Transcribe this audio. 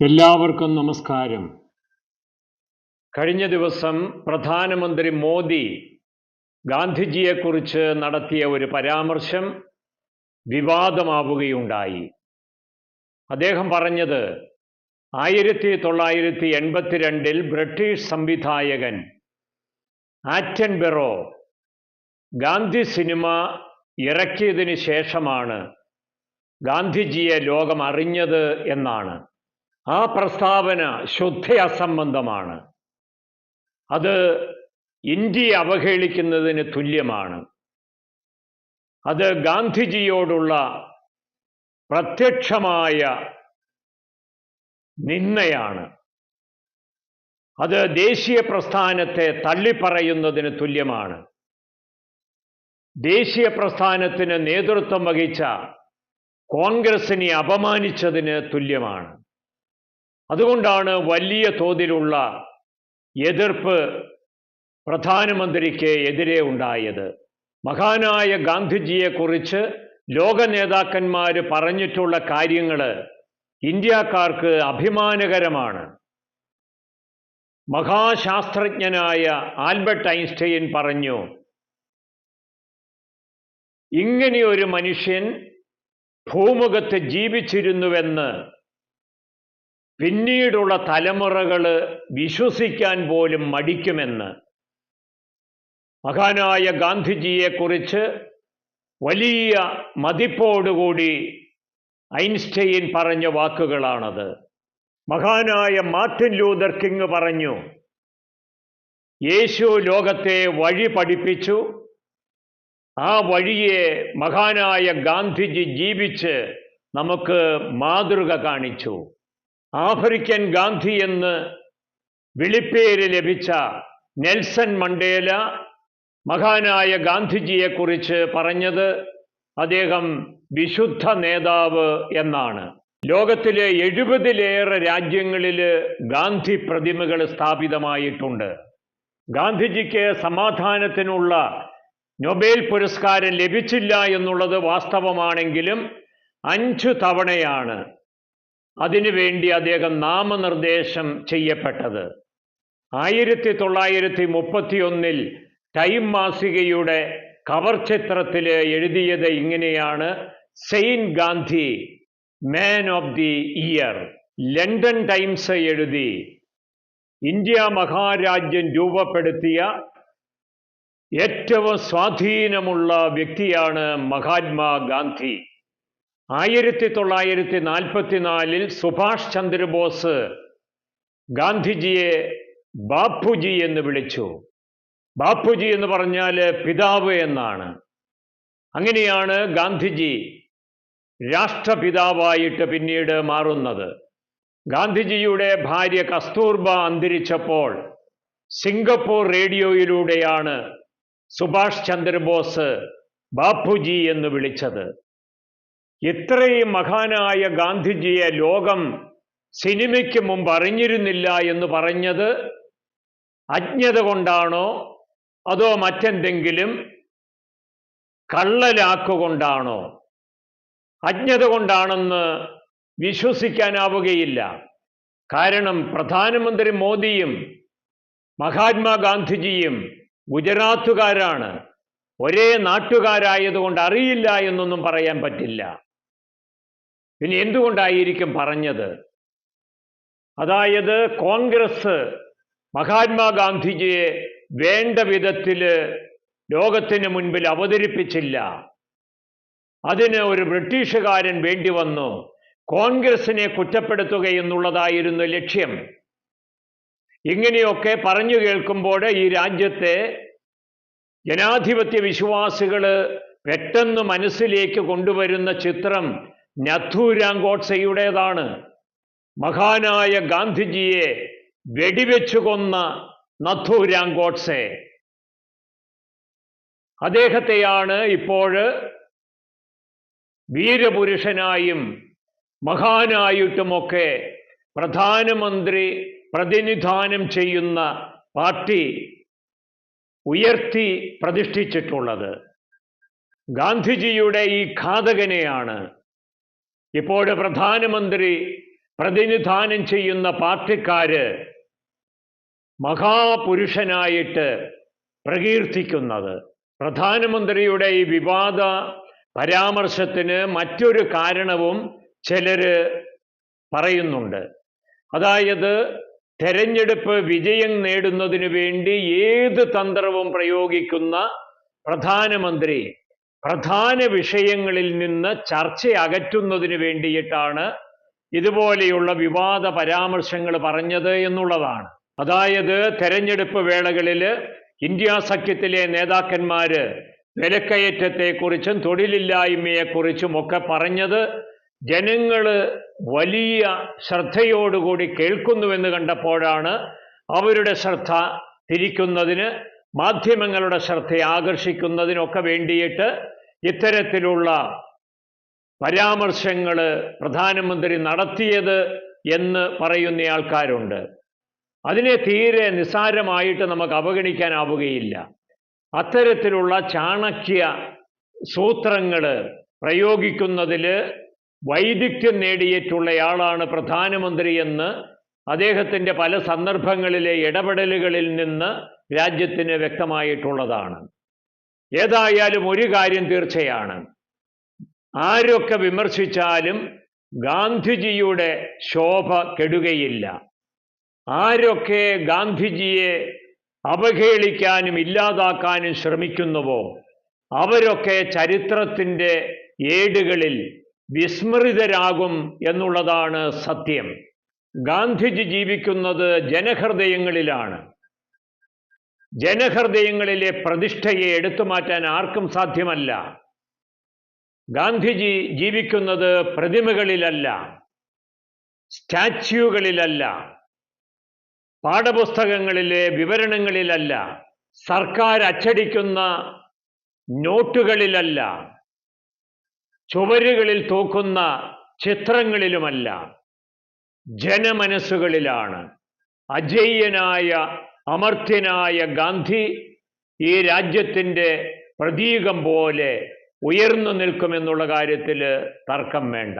എല്ലാവർക്കും നമസ്കാരം. കഴിഞ്ഞ ദിവസം പ്രധാനമന്ത്രി മോദി ഗാന്ധിജിയെക്കുറിച്ച് നടത്തിയ ഒരു പരാമർശം വിവാദമാവുകയുണ്ടായി. അദ്ദേഹം പറഞ്ഞത് ആയിരത്തി തൊള്ളായിരത്തി എൺപത്തിരണ്ടിൽ ബ്രിട്ടീഷ് സംവിധായകൻ ആറ്റൻ ബെറോ ഗാന്ധി സിനിമ ഇറക്കിയതിന് ശേഷമാണ് ഗാന്ധിജിയെ ലോകം അറിഞ്ഞത് എന്നാണ്. ആ പ്രസ്താവന ശുദ്ധ അസംബന്ധമാണ് അത് ഇന്ത്യയെ അവഹേളിക്കുന്നതിന് തുല്യമാണ്. അത് ഗാന്ധിജിയോടുള്ള പ്രത്യക്ഷമായ നിന്നയാണ് അത് ദേശീയ പ്രസ്ഥാനത്തെ തള്ളിപ്പറയുന്നതിന് തുല്യമാണ്. ദേശീയ പ്രസ്ഥാനത്തിന് നേതൃത്വം വഹിച്ച കോൺഗ്രസിനെ അപമാനിച്ചതിന് തുല്യമാണ്. അതുകൊണ്ടാണ് വലിയ തോതിലുള്ള എതിർപ്പ് പ്രധാനമന്ത്രിക്ക് എതിരെ ഉണ്ടായത്. മഹാനായ ഗാന്ധിജിയെക്കുറിച്ച് ലോക നേതാക്കന്മാർ പറഞ്ഞിട്ടുള്ള കാര്യങ്ങൾ ഇന്ത്യക്കാർക്ക് അഭിമാനകരമാണ്. മഹാശാസ്ത്രജ്ഞനായ ആൽബർട്ട് ഐൻസ്റ്റൈൻ പറഞ്ഞു ഇങ്ങനെയൊരു മനുഷ്യൻ ഭൂമുഖത്ത് ജീവിച്ചിരുന്നുവെന്ന് പിന്നീടുള്ള തലമുറകൾ വിശ്വസിക്കാൻ പോലും മടിക്കുമെന്ന്. മഹാനായ ഗാന്ധിജിയെക്കുറിച്ച് വലിയ മതിപ്പോടുകൂടി ഐൻസ്റ്റൈൻ പറഞ്ഞ വാക്കുകളാണത്. മഹാനായ മാർട്ടിൻ ലൂതർ കിങ് പറഞ്ഞു യേശു ലോകത്തെ വഴി പഠിപ്പിച്ചു. ആ വഴിയെ മഹാനായ ഗാന്ധിജി ജീവിച്ച് നമുക്ക് മാതൃക കാണിച്ചു. ആഫ്രിക്കൻ ഗാന്ധി എന്ന് വിളിപ്പേര് ലഭിച്ച നെൽസൺ മണ്ടേല മഹാനായ ഗാന്ധിജിയെക്കുറിച്ച് പറഞ്ഞത് അദ്ദേഹം വിശുദ്ധ നേതാവ് എന്നാണ്. ലോകത്തിലെ എഴുപതിലേറെ രാജ്യങ്ങളിൽ ഗാന്ധി പ്രതിമകൾ സ്ഥാപിതമായിട്ടുണ്ട്. ഗാന്ധിജിക്ക് സമാധാനത്തിനുള്ള നൊബേൽ പുരസ്കാരം ലഭിച്ചില്ല എന്നുള്ളത് വാസ്തവമാണെങ്കിലും അഞ്ചു തവണയാണ് അതിനുവേണ്ടി അദ്ദേഹം നാമനിർദ്ദേശം ചെയ്യപ്പെട്ടത്. ആയിരത്തി തൊള്ളായിരത്തി മുപ്പത്തി ഒന്നിൽ ടൈം മാസികയുടെ കവർ ചിത്രത്തിൽ എഴുതിയത് ഇങ്ങനെയാണ്. Saint Gandhi man of the year London Times എഴുതി. ഇന്ത്യ മഹാരാജ്യം രൂപപ്പെടുത്തിയ ഏറ്റവും സ്വാധീനമുള്ള വ്യക്തിയാണ് മഹാത്മാഗാന്ധി ആയിരത്തി തൊള്ളായിരത്തി നാൽപ്പത്തിനാലിൽ സുഭാഷ് ചന്ദ്രബോസ് ഗാന്ധിജിയെ ബാപ്പുജി എന്ന് വിളിച്ചു. ബാപ്പുജി എന്ന് പറഞ്ഞാൽ പിതാവ് എന്നാണ്. അങ്ങനെയാണ് ഗാന്ധിജി രാഷ്ട്രപിതാവായിട്ട് പിന്നീട് മാറുന്നത്. ഗാന്ധിജിയുടെ ഭാര്യ കസ്തൂർബ അന്തരിച്ചപ്പോൾ സിംഗപ്പൂർ റേഡിയോയിലൂടെയാണ് സുഭാഷ് ചന്ദ്രബോസ് ബാപ്പുജി എന്ന് വിളിച്ചത്. ഇത്രയും മഹാനായ ഗാന്ധിജിയെ ലോകം സിനിമയ്ക്ക് മുമ്പ് അറിഞ്ഞിരുന്നില്ല എന്ന് പറഞ്ഞത് അജ്ഞത കൊണ്ടാണോ? അതോ മറ്റെന്തെങ്കിലും കള്ളലാക്കുകൊണ്ടാണോ അജ്ഞത കൊണ്ടാണെന്ന് വിശ്വസിക്കാനാവുകയില്ല. കാരണം പ്രധാനമന്ത്രി മോദിയും മഹാത്മാഗാന്ധിജിയും ഗുജറാത്തുകാരാണ്. ഒരേ നാട്ടുകാരായതുകൊണ്ട് അറിയില്ല എന്നൊന്നും പറയാൻ പറ്റില്ല. പിന്നെ എന്തുകൊണ്ടായിരിക്കും പറഞ്ഞത്? അതായത് കോൺഗ്രസ് മഹാത്മാഗാന്ധിജിയെ വേണ്ട വിധത്തിൽ ലോകത്തിന് മുൻപിൽ അവതരിപ്പിച്ചില്ല. അതിന് ഒരു ബ്രിട്ടീഷുകാരൻ വേണ്ടി വന്നു. കോൺഗ്രസിനെ കുറ്റപ്പെടുത്തുക എന്നുള്ളതായിരുന്നു ലക്ഷ്യം. ഇങ്ങനെയൊക്കെ പറഞ്ഞു കേൾക്കുമ്പോൾ ഈ രാജ്യത്തെ ജനാധിപത്യ വിശ്വാസികൾ പെട്ടെന്ന് മനസ്സിലേക്ക് കൊണ്ടുവരുന്ന ചിത്രം നഥൂരാം മഹാനായ ഗാന്ധിജിയെ വെടിവെച്ചു കൊന്ന നഥൂരാം അദ്ദേഹത്തെയാണ് ഇപ്പോൾ വീരപുരുഷനായും മഹാനായിട്ടുമൊക്കെ പ്രധാനമന്ത്രി പ്രതിനിധാനം ചെയ്യുന്ന പാർട്ടി ഉയർത്തി പ്രതിഷ്ഠിച്ചിട്ടുള്ളത്. ഗാന്ധിജിയുടെ ഈ ഘാതകനെയാണ് ഇപ്പോൾ പ്രധാനമന്ത്രി പ്രതിനിധാനം ചെയ്യുന്ന പാർട്ടിക്കാര് മഹാപുരുഷനായിട്ട് പ്രകീർത്തിക്കുന്നത്. പ്രധാനമന്ത്രിയുടെ ഈ വിവാദ പരാമർശത്തിന് മറ്റൊരു കാരണവും ചിലര് പറയുന്നുണ്ട്. അതായത് തെരഞ്ഞെടുപ്പ് വിജയം നേടുന്നതിന് വേണ്ടി ഏത് തന്ത്രവും പ്രയോഗിക്കുന്ന പ്രധാനമന്ത്രി പ്രധാന വിഷയങ്ങളിൽ നിന്ന് ചർച്ച അകറ്റുന്നതിന് വേണ്ടിയിട്ടാണ് ഇതുപോലെയുള്ള വിവാദ പരാമർശങ്ങൾ പറഞ്ഞത് എന്നുള്ളതാണ്. അതായത് തെരഞ്ഞെടുപ്പ് വേളകളിൽ ഇന്ത്യ സഖ്യത്തിലെ നേതാക്കന്മാര് വിലക്കയറ്റത്തെക്കുറിച്ചും തൊഴിലില്ലായ്മയെക്കുറിച്ചും ഒക്കെ പറഞ്ഞത് ജനങ്ങൾ വലിയ ശ്രദ്ധയോടുകൂടി കേൾക്കുന്നുവെന്ന് കണ്ടപ്പോഴാണ് അവരുടെ ശ്രദ്ധ തിരിക്കുന്നതിന് മാധ്യമങ്ങളുടെ ശ്രദ്ധയെ ആകർഷിക്കുന്നതിനൊക്കെ വേണ്ടിയിട്ട് ഇത്തരത്തിലുള്ള പരാമർശങ്ങൾ പ്രധാനമന്ത്രി നടത്തിയത് എന്ന് പറയുന്ന ആൾക്കാരുണ്ട്. അതിനെ തീരെ നിസ്സാരമായിട്ട് നമുക്ക് അവഗണിക്കാനാവുകയില്ല. അത്തരത്തിലുള്ള ചാണക്യ സൂത്രങ്ങൾ പ്രയോഗിക്കുന്നതിൽ വൈദഗ്ധ്യം നേടിയിട്ടുള്ളയാളാണ് പ്രധാനമന്ത്രി എന്ന് അദ്ദേഹത്തിന്റെ പല സന്ദർഭങ്ങളിലെ ഇടപെടലുകളിൽ നിന്ന് രാജ്യത്തിന് വ്യക്തമായിട്ടുള്ളതാണ്. ഏതായാലും ഒരു കാര്യം തീർച്ചയാണ്. ആരൊക്കെ വിമർശിച്ചാലും ഗാന്ധിജിയുടെ ശോഭ കെടുകയില്ല. ആരൊക്കെ ഗാന്ധിജിയെ അവഹേളിക്കാനും ഇല്ലാതാക്കാനും ശ്രമിക്കുന്നുവോ അവരൊക്കെ ചരിത്രത്തിന്റെ ഏടുകളിൽ വിസ്മൃതരാകും എന്നുള്ളതാണ് സത്യം. ഗാന്ധിജി ജീവിക്കുന്നത് ജനഹൃദയങ്ങളിലാണ്. ജനഹൃദയങ്ങളിലെ പ്രതിഷ്ഠയെ എടുത്തു മാറ്റാൻ ആർക്കും സാധ്യമല്ല. ഗാന്ധിജി ജീവിക്കുന്നത് പ്രതിമകളിലല്ല സ്റ്റാച്യൂകളിലല്ല പാഠപുസ്തകങ്ങളിലെ വിവരണങ്ങളിലല്ല സർക്കാർ അച്ചടിക്കുന്ന നോട്ടുകളിലല്ല ചുവരുകളിൽ തൂക്കുന്ന ചിത്രങ്ങളിലുമല്ല ജനമനസ്സുകളിലാണ്. അജയ്യനായ അമർത്യനായ ഗാന്ധി ഈ രാജ്യത്തിന്റെ പ്രതീകം പോലെ ഉയർന്നു നിൽക്കുമെന്നുള്ള കാര്യത്തിൽ തർക്കം വേണ്ട.